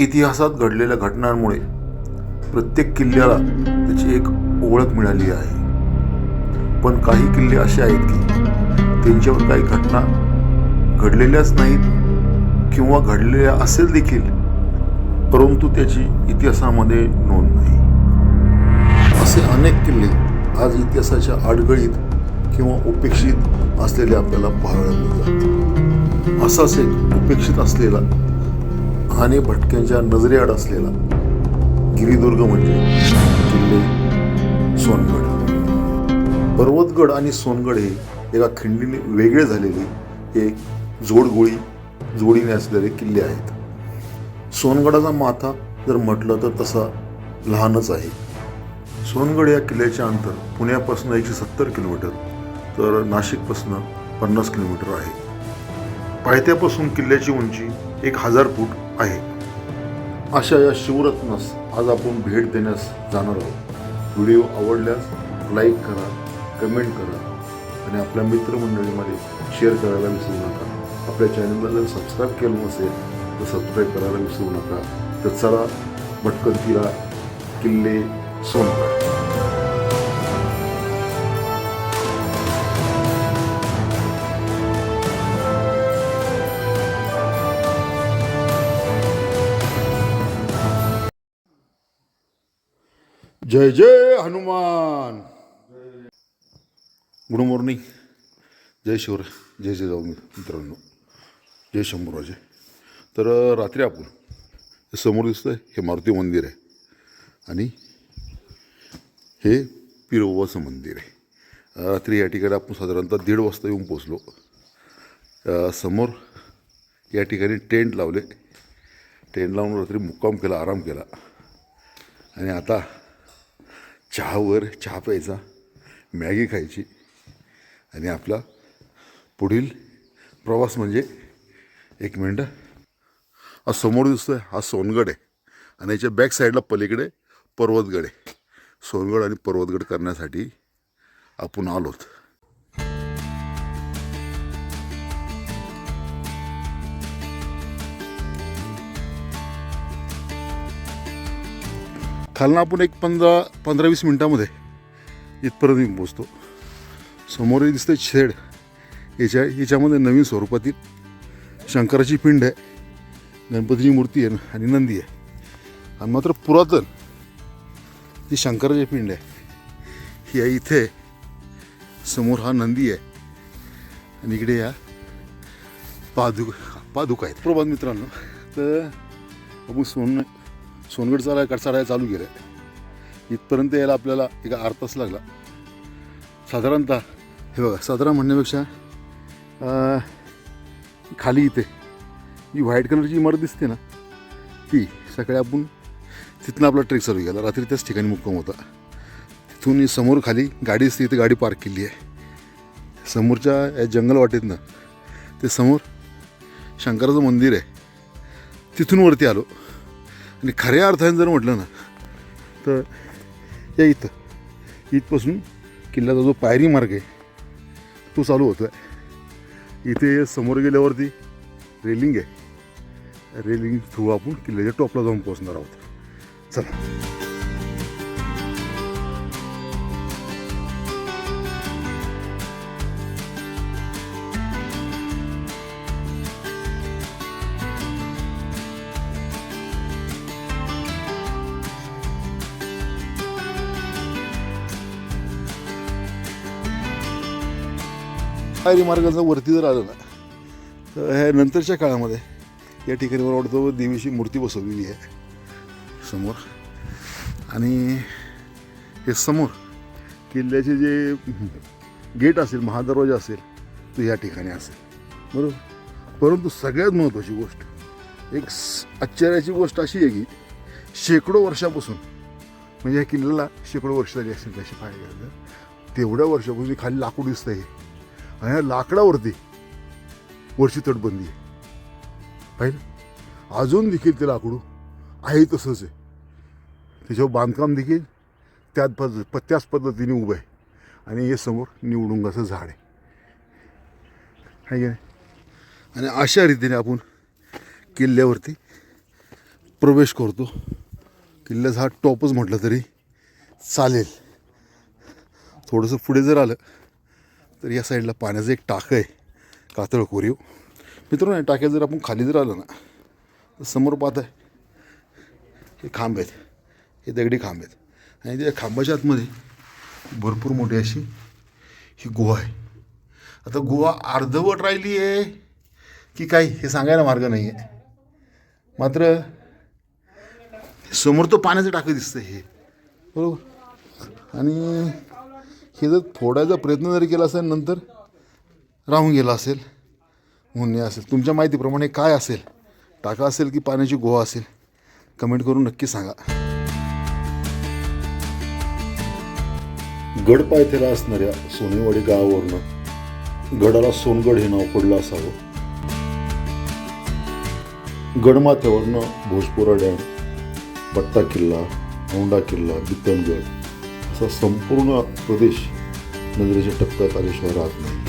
इतिहासात घडलेल्या घटनांमुळे प्रत्येक किल्ल्याला त्याची एक ओळख मिळाली आहे. पण काही किल्ले असे आहेत की त्यांच्यावर काही घटना घडलेल्याच नाहीत किंवा घडलेल्या असेल देखील परंतु त्याची इतिहासामध्ये नोंद नाही. असे अनेक किल्ले आज इतिहासाच्या आडगळीत किंवा उपेक्षित असलेले आपल्याला पाहायला मिळतात. असाच एक उपेक्षित असलेला आणि भटक्यांच्या नजरेआड असलेला गिरिदुर्ग म्हणजे किल्ले सोनगड. पर्वतगड आणि सोनगड हे एका खिंडीने वेगळे झालेले एक जोडगोळी जोडीने असलेले किल्ले आहेत. सोनगडाचा माथा जर म्हटलं तर तसा लहानच आहे. सोनगड या किल्ल्याचे अंतर पुण्यापासून एकशे सत्तर किलोमीटर तर नाशिकपासून पन्नास किलोमीटर आहे. पायथ्यापासून किल्ल्याची उंची एक हजार फूट आहे. अशा या शिवरत्नास आज आपण भेट देण्यास जाणार आहोत. व्हिडिओ आवडल्यास लाईक करा कमेंट करा आणि आपल्या मित्रमंडळीमध्ये शेअर करायला विसरू नका. आपल्या चॅनलला जर सबस्क्राईब केलं नसेल तर सबस्क्राईब करायला विसरू नका. तर चला भटकंतीला किल्ले सोनगड जय जय हनुमान. Good morning. जय शिवर जय जय जाऊ मित्रांनो. जय शंभूराजे. तर रात्री आपण समोर दिसतंय हे मारुती मंदिर आहे. आणि हे पिरोबाचं मंदिर आहे. रात्री या ठिकाणी आपण साधारणतः दीड वाजता येऊन पोचलो समोर या ठिकाणी टेंट लावले. टेंट लावून रात्री मुक्काम केला आराम केला. आणि आता चहावर चहा प्यायचा मॅगी खायची आणि आपला पुढील प्रवास म्हणजे एक मिनटं. हा समोर दिसतोय हा सोनगड आहे आणि याच्या बॅक साईडला पलीकडे पर्वतगड आहे. सोनगड आणि पर्वतगड करण्यासाठी आपण आलोत. खालनं आपण एक पंधरा पंधरा वीस मिनटामध्ये इथपर्यंत येऊन पोचतो समोर दिसते शेड याच्या याच्यामध्ये नवीन स्वरूपातील शंकराची पिंड आहे. गणपतीची मूर्ती आहे आणि नंदी आहे. आणि मात्र पुरातन जी शंकराची पिंड आहे ही आहे इथे. समोर हा नंदी आहे. आणि इकडे या पादुक पादुका आहेत. प्रभात मित्रांनो तर आपण सोन सोनगड चालाय चढायला चालू केलं आहे इथपर्यंत यायला आपल्याला एक अर्धा तास लागला. साधारणतः हे बघा साधारण म्हणण्यापेक्षा खाली इथे जी व्हाईट कलरची इमारत दिसते ना ती सकाळी आपण तिथनं आपला ट्रेक चालू केला. रात्री त्याच ठिकाणी मुक्काम होता. तिथून समोर खाली गाडी असते इथे गाडी पार्क केली आहे. समोरच्या या जंगल वाटेतनं ते समोर शंकराचं मंदिर आहे. तिथून वरती आलो. आणि खऱ्या अर्थाने जर म्हटलं ना तर या इथं इथपासून किल्ल्याचा जो पायरी मार्ग आहे तो चालू होतो आहे इथे समोर गेल्यावरती रेलिंग आहे. रेलिंग थ्रू आपण किल्ल्याच्या टॉपला जाऊन पोहोचणार आहोत. चला. पायरी मार्गाचा वरती जर आलं ना तर ह्या नंतरच्या काळामध्ये या ठिकाणी मला वाटतं देवीची मूर्ती बसवलेली आहे समोर. आणि हे समोर किल्ल्याचे जे गेट असेल महादरवाजा असेल तो या ठिकाणी असेल. बरोबर? परंतु सगळ्यात महत्त्वाची गोष्ट एक आश्चर्याची गोष्ट अशी आहे की शेकडो वर्षापासून म्हणजे या किल्ल्याला शेकडो वर्ष झाली असेल त्याशी पाहिजे तेवढ्या वर्षापासून खाली लाकूड दिसतं आहे आणि लाकडावरती वरची तटबंदी आहे. पाहिलं? अजून देखील ते लाकडू आहे तसंच आहे. त्याच्यावर बांधकाम देखील त्याच पद्ध त्याच पद्धतीने उभं आहे. आणि हे समोर निवडुंगाचं झाड आहे. आहे की नाही? आणि अशा रीतीने आपण किल्ल्यावरती प्रवेश करतो. किल्ल्याचा हा टॉपच म्हटलं तरी चालेल. थोडंसं पुढे जर आलं तर या साईडला पाण्याचं एक टाकं आहे कातळ कोरीव. मित्रांनो या टाक्यात जर आपण खाली जर आलं ना तर समोर पाहत आहे हे खांब आहेत. हे दगडी खांब आहेत. आणि त्या खांबाच्या आतमध्ये भरपूर मोठी अशी ही गुहा आहे. आता गुहा अर्धवट राहिली आहे की काय हे सांगायला मार्ग नाही आहे. मात्र समोर तो पाण्याचं टाकं दिसतं हे. बरोबर? आणि हे जर फोडायचा प्रयत्न जरी केला असेल नंतर राहून गेला असेल म्हणणे असेल तुमच्या माहितीप्रमाणे काय असेल टाका असेल की पाण्याची गोवा असेल कमेंट करून नक्की सांगा. गड गडपायथ्याला असणाऱ्या सोनेवाडी गावावरनं गडाला सोनगड हे नाव पडलं असावं. गडमाथ्यावरनं भोजपुरा डॅम पट्टा किल्ला औंडा किल्ला बितनगड संपूर्ण प्रदेश नजरेच्या टप्प्यात आले राहत नाही.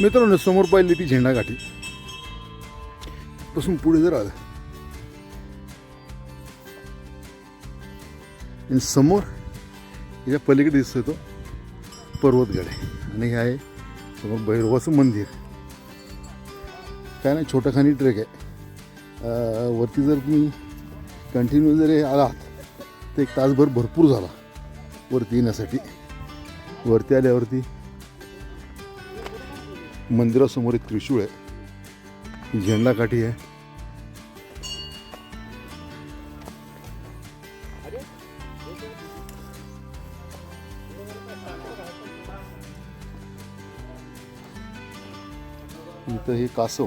मित्रांनो समोर पाहिली ती झेंडा गाठी. पासून पुढे जर आलं. आणि समोर याच्या पलीकडे दिसतो तो पर्वतगड आहे. आणि हे आहे समोर भैरवाचं मंदिर. काय नाही छोटा खानी ट्रेक आहे. वरती जर तुम्ही कंटिन्यू जरी आलात तर एक तासभर भरपूर झाला. वरती येण्यासाठी. वरती आल्यावरती मंदिरासमोर एक त्रिशूळ आहे. झेंडा काठी आहे. इथं हे कासव.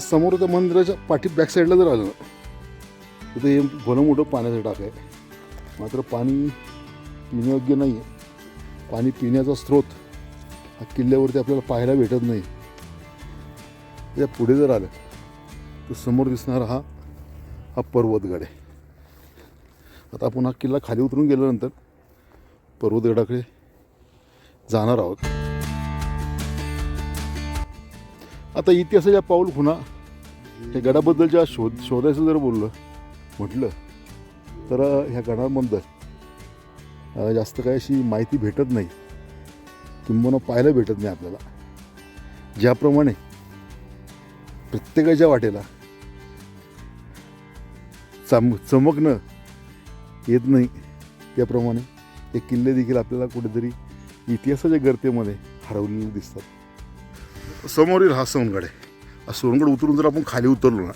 समोर त्या मंदिराच्या पाठी बॅक साईडला जर आलं ना तिथं हे भलं मोठं पाण्याचं टाक आहे. मात्र पाणी पिण्यायोग्य नाही आहे पाणी पिण्याचा स्रोत हा किल्ल्यावरती आपल्याला पाहायला भेटत नाही. त्या पुढे जर आलं तर समोर दिसणारा हा हा पर्वतगड आहे. आता आपण हा किल्ला खाली उतरून गेल्यानंतर पर्वतगडाकडे जाणार आहोत. आता इतिहासाच्या पाऊल खुणा हे गडाबद्दलच्या शोध शोधायचं जर बोललं म्हटलं तर ह्या गडाबद्दल जास्त काही अशी माहिती भेटत नाही. किंबहुना पाहायला भेटत नाही आपल्याला. ज्याप्रमाणे प्रत्येकाच्या वाटेला चम चमकणं येत नाही त्याप्रमाणे हे किल्ले देखील आपल्याला कुठेतरी इतिहासाच्या गर्तेमध्ये हरवलेले दिसतात. समोरील हा सोनगड आहे. हा सोनगड उतरून जर आपण खाली उतरलो ना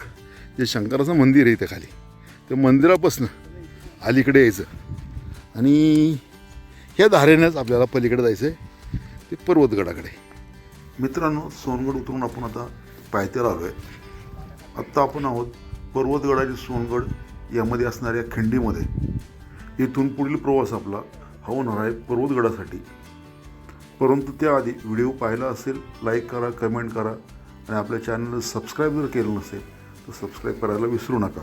जे शंकराचं मंदिर आहे इथे खाली त्या मंदिरापासून अलीकडे यायचं. आणि ह्या धारेनेच आपल्याला पलीकडे जायचं आहे ते पर्वतगडाकडे मित्रांनो सोनगड उतरून आपण आता पायथ्याला आलो आहे आत्ता आपण आहोत पर्वतगडाची सोनगड यामध्ये असणाऱ्या खिंडीमध्ये. इथून पुढील प्रवास आपला हा होणार आहे पर्वतगडासाठी परंतु त्याआधी व्हिडिओ पाहिला असेल लाईक करा कमेंट करा. आणि आपल्या चॅनलला सबस्क्राईब जर केलं नसेल तर सबस्क्राईब करायला विसरू नका.